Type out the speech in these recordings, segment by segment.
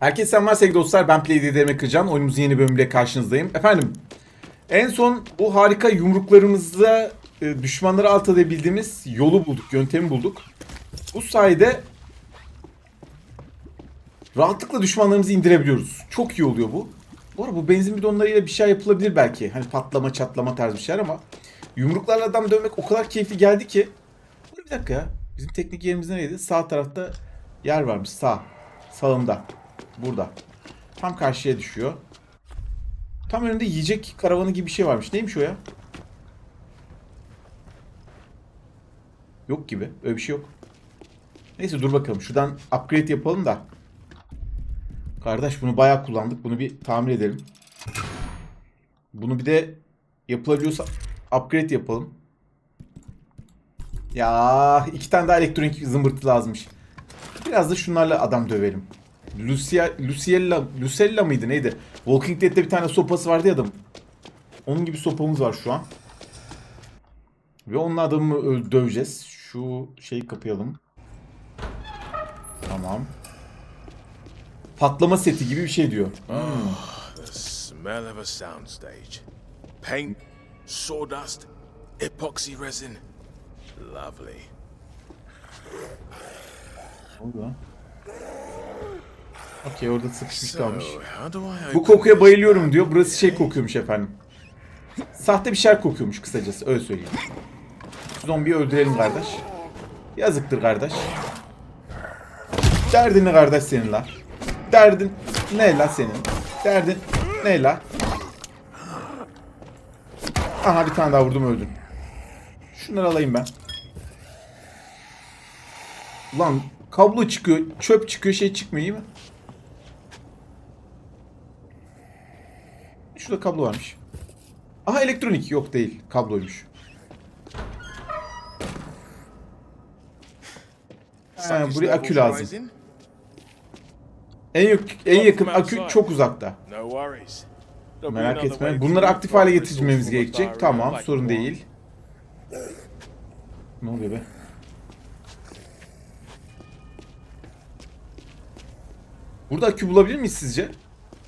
Herkese selamlar sevgili dostlar. Ben PlayDDM Kırcan. Oyunumuzun yeni bölümüyle karşınızdayım. Efendim, en son bu harika yumruklarımızla e, düşmanları alt edebildiğimiz yolu bulduk, yöntemi bulduk. Bu sayede rahatlıkla düşmanlarımızı indirebiliyoruz. Çok iyi oluyor bu. Bu arada bu benzin bidonlarıyla bir şey yapılabilir belki. Hani patlama, çatlama tarzı bir şeyler ama yumruklarla adam dövmek o kadar keyifli geldi ki. Bir dakika ya. Bizim teknik yerimiz nereydi? Sağ tarafta yer varmış. Sağ. Sağımda. Burada. Tam karşıya düşüyor. Tam önünde yiyecek karavanı gibi bir şey varmış. Neymiş o ya? Yok gibi. Öyle bir şey yok. Neyse dur bakalım. Şuradan upgrade yapalım da. Kardeş bunu bayağı kullandık. Bunu bir tamir edelim. Bunu bir de yapılabiliyorsa upgrade yapalım. Ya iki tane daha elektronik zımbırtı lazımmış. Biraz da şunlarla adam dövelim. Lucia, Luciella, Lucella mıydı neydi? Walking Dead'de bir tane sopası vardı ya adam. Onun gibi sopamız var şu an. Ve onun adamı döveceğiz. Şu şeyi kapayalım. Tamam. Patlama seti gibi bir şey diyor. The smell of a soundstage. Paint, sawdust, epoxy resin. Lovely. Lan? Okey orada sıkışmış kalmış. Bu kokuya bayılıyorum diyor. Burası şey kokuyormuş efendim. Sahte bir şeyler kokuyormuş kısacası. Öyle söyleyeyim. Zombiyi öldürelim kardeş. Yazıktır kardeş. Derdin ne kardeş senin la? Derdin ne la senin? Derdin ne la? Aha bir tane daha vurdum öldün. Şunları alayım ben. Lan kablo çıkıyor, çöp çıkıyor, şey çıkmıyor iyi mi? Şurada kablo varmış. Aha elektronik yok değil. Kabloymuş. Ha, buraya akü lazım. En, yak- en yakın akü çok uzakta. Merak etme. Bunları aktif hale getirmemiz gerekecek. Tamam, sorun değil. Ne oluyor be? Burada akü bulabilir miyiz sizce?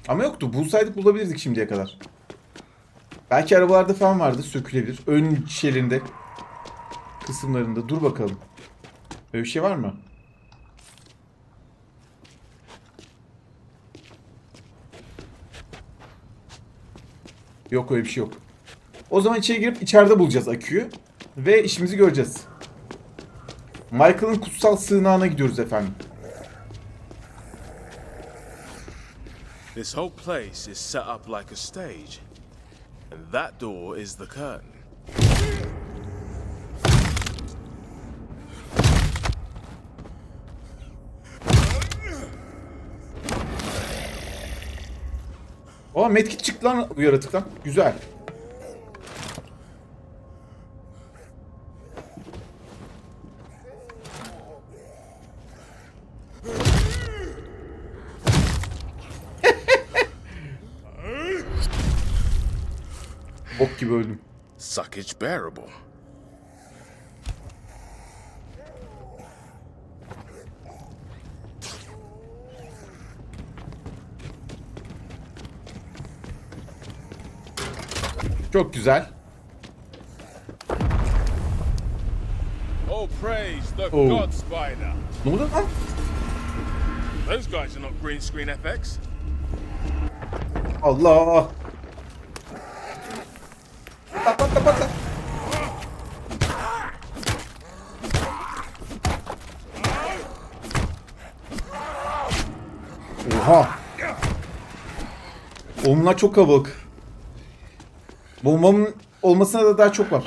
Ama yoktu. Bulsaydık bulabilirdik şimdiye kadar. Belki arabalarda falan vardı. Sökülebilir. Ön şeylerinde. Kısımlarında. Dur bakalım. Böyle bir şey var mı? Yok öyle bir şey yok. O zaman içeri girip içeride bulacağız aküyü. Ve işimizi göreceğiz. Michael'ın kutsal sığınağına gidiyoruz efendim. This whole place is set up like a stage. And that door is the curtain. Aa medkit çıktı lan bu yaratıktan. Güzel. Suckage bearable. Çok güzel. Oh, praise the Oh. God Spider. Ne oldu lan? Those guys are not green screen FX. Allah. Patla patla Onlar çok kalabalık. Bombamın olmasına da daha çok var.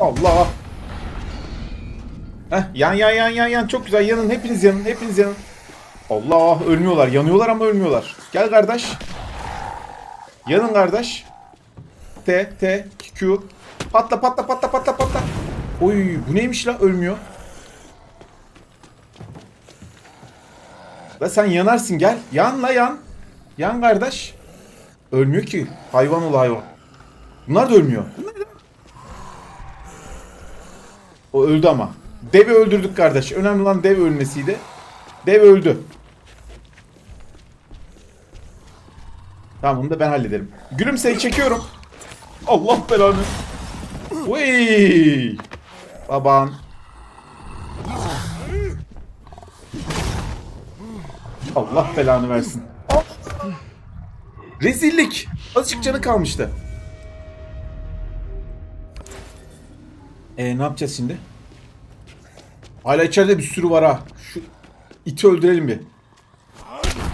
Allah. Heh, yan yan yan yan yan çok güzel yanın hepiniz yanın hepiniz yanın. Allah ölmüyorlar yanıyorlar ama ölmüyorlar. Gel kardeş. Yanın kardeş. T T Q. Patla patla patla patla patla. Oy bu neymiş la ölmüyor. La sen yanarsın gel. Yan la yan. Yan kardeş. Ölmüyor ki. Hayvan ol hayvan. Bunlar da ölmüyor. O öldü ama. Devi öldürdük kardeş. Önemli olan dev ölmesiydi. Dev öldü. Tamam bunu da ben hallederim. Gülümseyi çekiyorum. Allah belanı. Uy. Baban. Allah belanı versin. Rezillik. Azıcık canı kalmıştı. E ne yapacağız şimdi? Hala içeride bir sürü var ha. Şu iti öldürelim bir.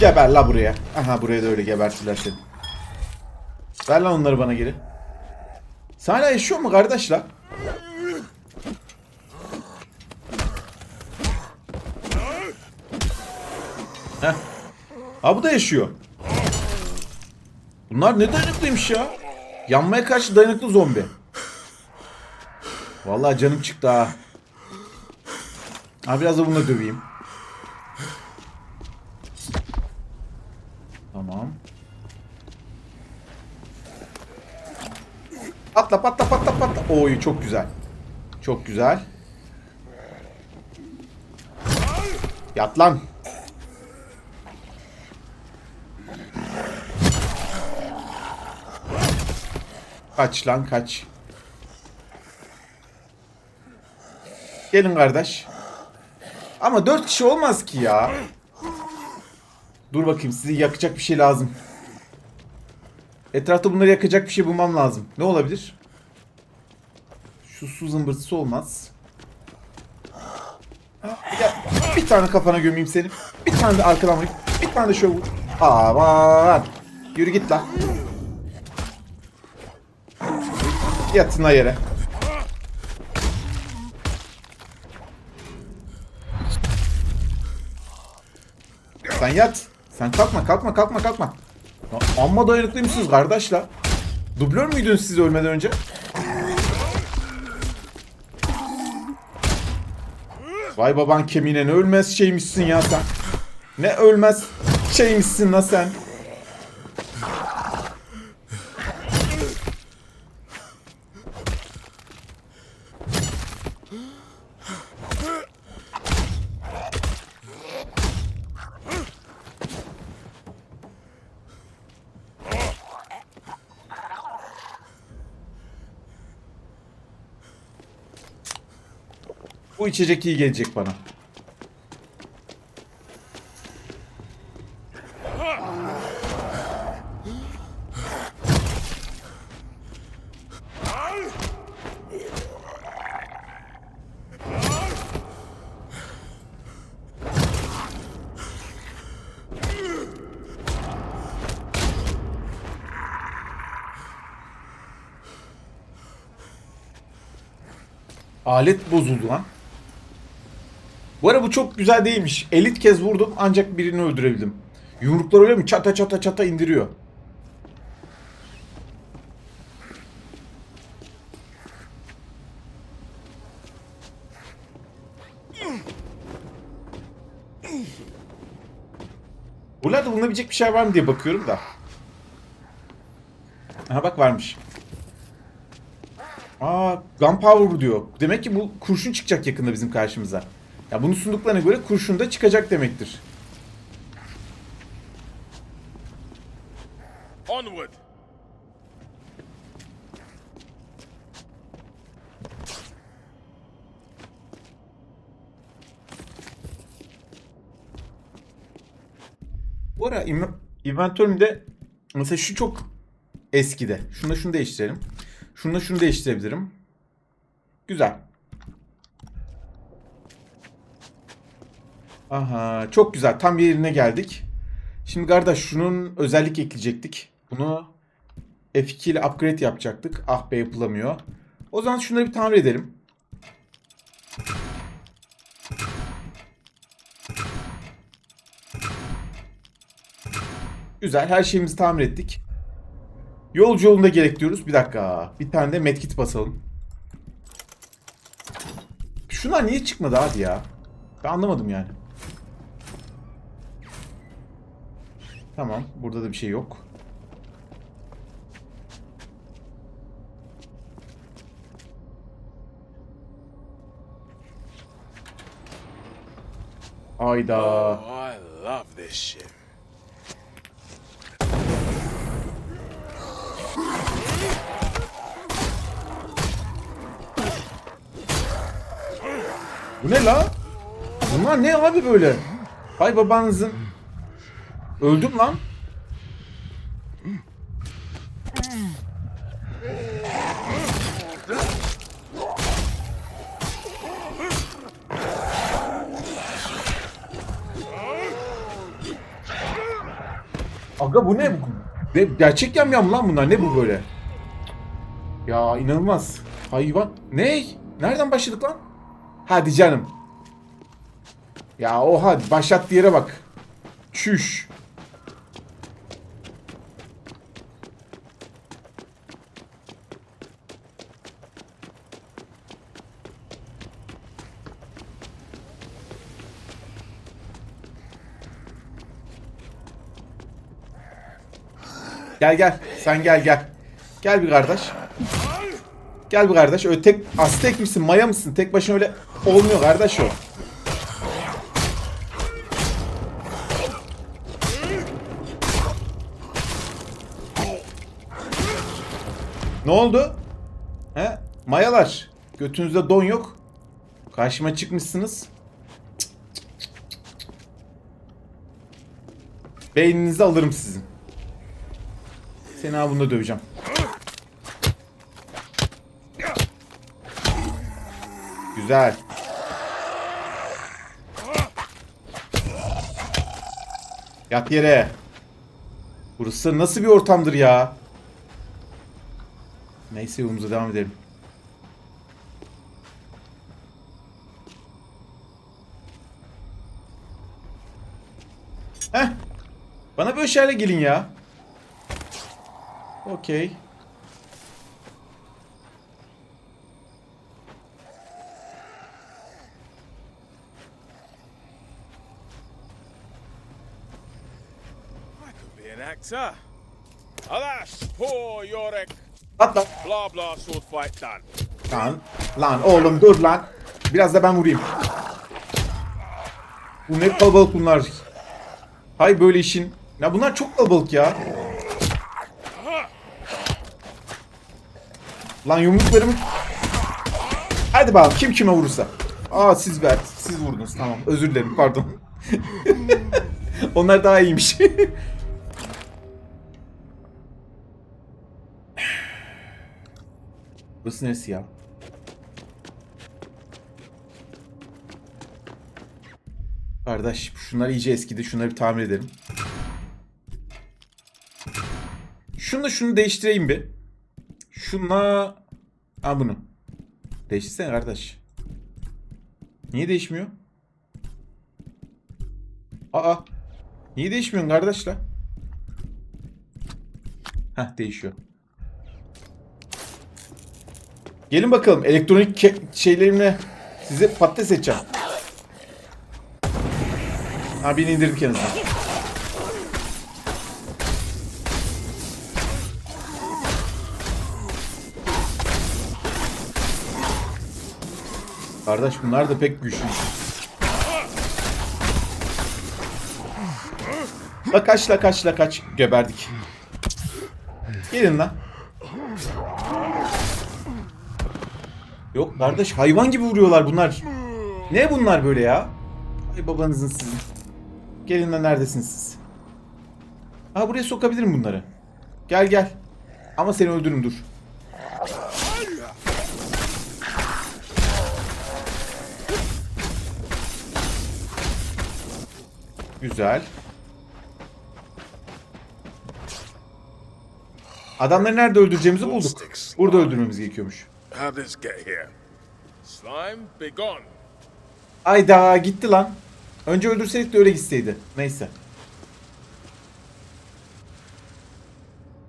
Geber la buraya. Aha buraya da öyle gebertiler seni. Ver lan onları bana geri. Sen hala yaşıyor mu kardeş la? Heh. Ha bu da yaşıyor. Bunlar ne dayanıklıymış ya. Yanmaya karşı dayanıklı zombi. Vallahi canım çıktı ha. Ha biraz da bununla döveyim. Tamam. Patla patla patla patla. Oy çok güzel. Çok güzel. Yat lan. Kaç lan kaç. Gelin kardeş. Ama dört kişi olmaz ki ya. Dur bakayım sizi yakacak bir şey lazım. Etrafta bunları yakacak bir şey bulmam lazım. Ne olabilir? Şu su zımbırtısı olmaz. Ya, bir tane kafana gömeyim seni. Bir tane de arkadan vurayım. Bir tane de şöyle vur. Aman. Yürü git lan. Yatın yere. Sen yat. Sen kalkma kalkma kalkma kalkma. Ya amma dayanıklıymışsınız kardeş la. Dublör müydünüz siz ölmeden önce? Vay baban kemiğine ne ölmez şeymişsin ya sen. Ne ölmez şeymişsin la sen. Bu içecek iyi gelecek bana. Alet bozuldu lan. Bu ara bu çok güzel değilmiş. Elit kez vurdum ancak birini öldürebildim. Yumruklar öyle mi? Çata çata çata indiriyor. Buralarda bulunabilecek bir şey var mı diye bakıyorum da. Aha bak varmış. Aa, gunpowder diyor. Demek ki bu kurşun çıkacak yakında bizim karşımıza. Ya bunu sunduklarına göre kurşun da çıkacak demektir. Onward! Bu ara inv- inventörümde mesela şu çok eskide. Şunu şunu değiştirelim. Şunu şunu değiştirebilirim. Güzel. Aha çok güzel. Tam yerine geldik. Şimdi kardeş şunun özellik ekleyecektik. Bunu F2 ile upgrade yapacaktık. Ah be yapılamıyor. O zaman şunları bir tamir edelim. Güzel. Her şeyimizi tamir ettik. Yolcu yolunda gerek diyoruz. Bir dakika. Bir tane de medkit basalım. Şunlar niye çıkmadı abi ya? Ben anlamadım yani. Tamam. Burada da bir şey yok. Ayda. Oh, I love this shit. Bu ne la? Bunlar ne abi böyle? Hay babanızın. Öldüm lan. Aga bu ne? Ne- Gerçek yamyam lan bunlar. Ne bu böyle? Ya inanılmaz. Hayvan. Ne? Nereden başladık lan? Hadi canım. Ya oha başlattığı yere bak. Çüş. Gel gel. Sen gel gel. Gel bir kardeş. Gel bir kardeş. Öyle tek Aztek misin? Maya mısın? Tek başına öyle olmuyor kardeş o. Ne oldu? He? Mayalar. Götünüzde don yok. Karşıma çıkmışsınız. Beyninizi alırım sizin. Seni ha bunda döveceğim. Güzel. Yat yere. Burası nasıl bir ortamdır ya? Neyse yolumuza devam edelim. Heh. Bana böyle şeylerle gelin ya. Okey. I could be an actor. Alas, poor Yorick. Atla. Blah blah sword fight done. Lan. Lan oğlum dur lan. Biraz da ben vurayım. Bu ne kalabalık bunlar. Hay böyle işin. Ya bunlar çok kalabalık ya. Lan yumruklarım. Hadi bakalım kim kime vurursa. Aa siz ver. Siz vurdunuz tamam. Özür dilerim pardon. Onlar daha iyiymiş. Burası neresi ya? Kardeş şunlar iyice eskidi. Şunları bir tamir edelim. Şunu şunu değiştireyim bir. Şunla... Ha bunu. Değiştirsene kardeş. Niye değişmiyor? Aa. Niye değişmiyorsun kardeş la? Heh değişiyor. Gelin bakalım elektronik şeylerimle size patates edeceğim. Ha birini indirdik en azından. Kardeş bunlar da pek güçlü. La kaç la kaç la kaç geberdik. Gelin lan. Yok kardeş hayvan gibi vuruyorlar bunlar. Ne bunlar böyle ya? Ay babanızın sizin. Gelin lan neredesiniz siz? Ha buraya sokabilirim bunları. Gel gel. Ama seni öldürürüm dur. Güzel. Adamları nerede öldüreceğimizi bulduk. Burada öldürmemiz gerekiyormuş. Ayda gitti lan. Önce öldürseydik de öyle gitseydi. Neyse.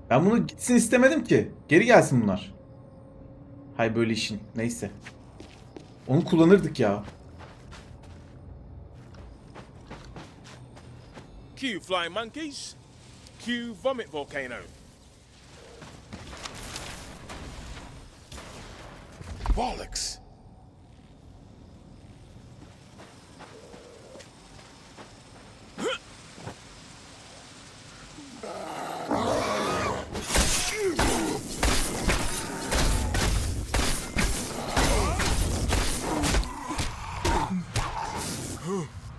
Ben bunu gitsin istemedim ki. Geri gelsin bunlar. Hay böyle işin. Neyse. Onu kullanırdık ya. Cue flying monkeys. Cue vomit volcano. Bollocks.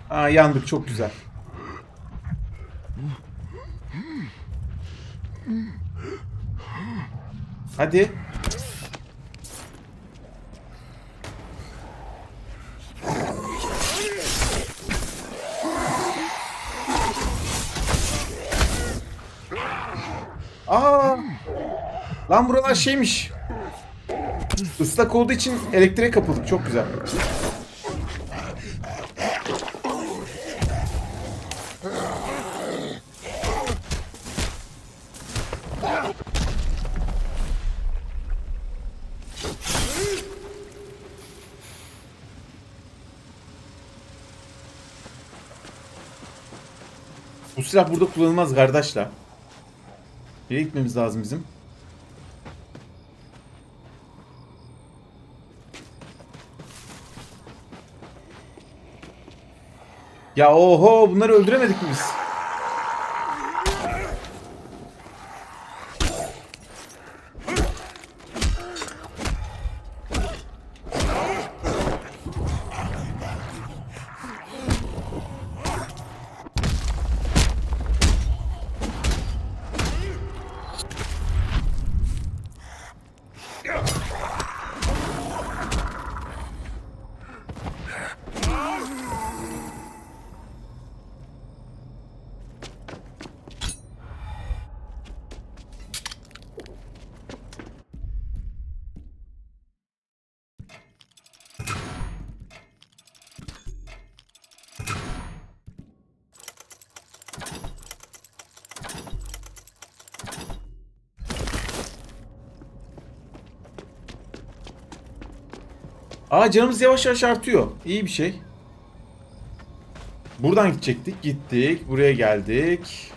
Aa yandık çok güzel. Hadi. Aa! Lan buralar şeymiş. Islak olduğu için elektriğe kapıldık. Çok güzel. Silah burada kullanılmaz kardeşler. Nereye gitmemiz lazım bizim? Ya oho bunları öldüremedik mi biz? Aa canımız yavaş yavaş artıyor. İyi bir şey. Buradan gidecektik. Gittik. Buraya geldik.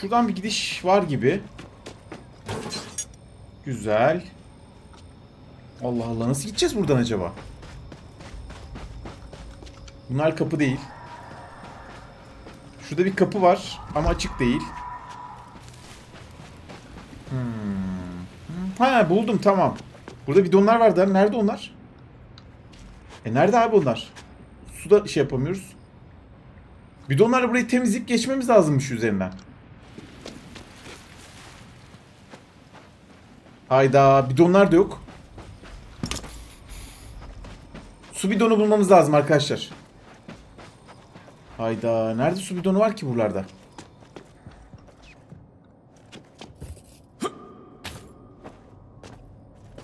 Şuradan bir gidiş var gibi. Güzel. Allah Allah nasıl gideceğiz buradan acaba? Bunlar kapı değil. Şurada bir kapı var ama açık değil. Hmm. Ha buldum tamam. Burada bidonlar vardı. Nerede onlar? E nerede abi onlar? Suda şey yapamıyoruz. Bidonlarla burayı temizleyip geçmemiz lazımmış üzerinden. Hayda bidonlar da yok. Su bidonu bulmamız lazım arkadaşlar. Hayda nerede su bidonu var ki buralarda?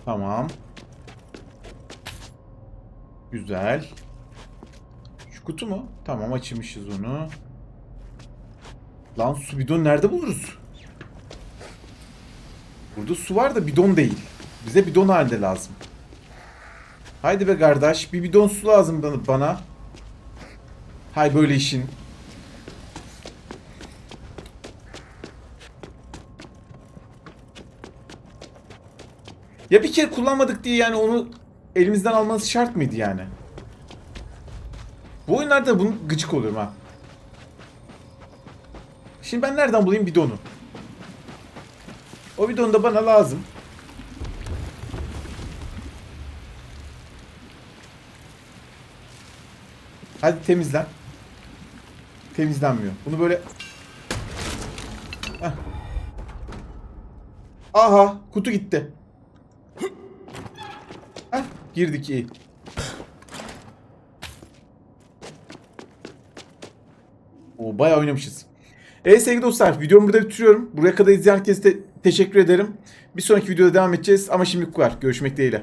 Tamam. Güzel. Şu kutu mu? Tamam açmışız onu. Lan su bidon nerede buluruz? Burada su var da bidon değil. Bize bidon halinde lazım. Haydi be kardeş bir bidon su lazım bana. Hay böyle işin. Ya bir kere kullanmadık diye yani onu elimizden almanız şart mıydı yani? Bu oyunlarda bunu gıcık oluyorum ha. Şimdi ben nereden bulayım bidonu? O bidon da bana lazım. Hadi temizlen. Temizlenmiyor. Bunu böyle... Heh. Aha kutu gitti. Girdik iyi. O bayağı oynamışız. Evet sevgili dostlar videomu burada bitiriyorum. Buraya kadar izleyen herkese te- teşekkür ederim. Bir sonraki videoda devam edeceğiz ama şimdi bu kadar. Görüşmek dileğiyle.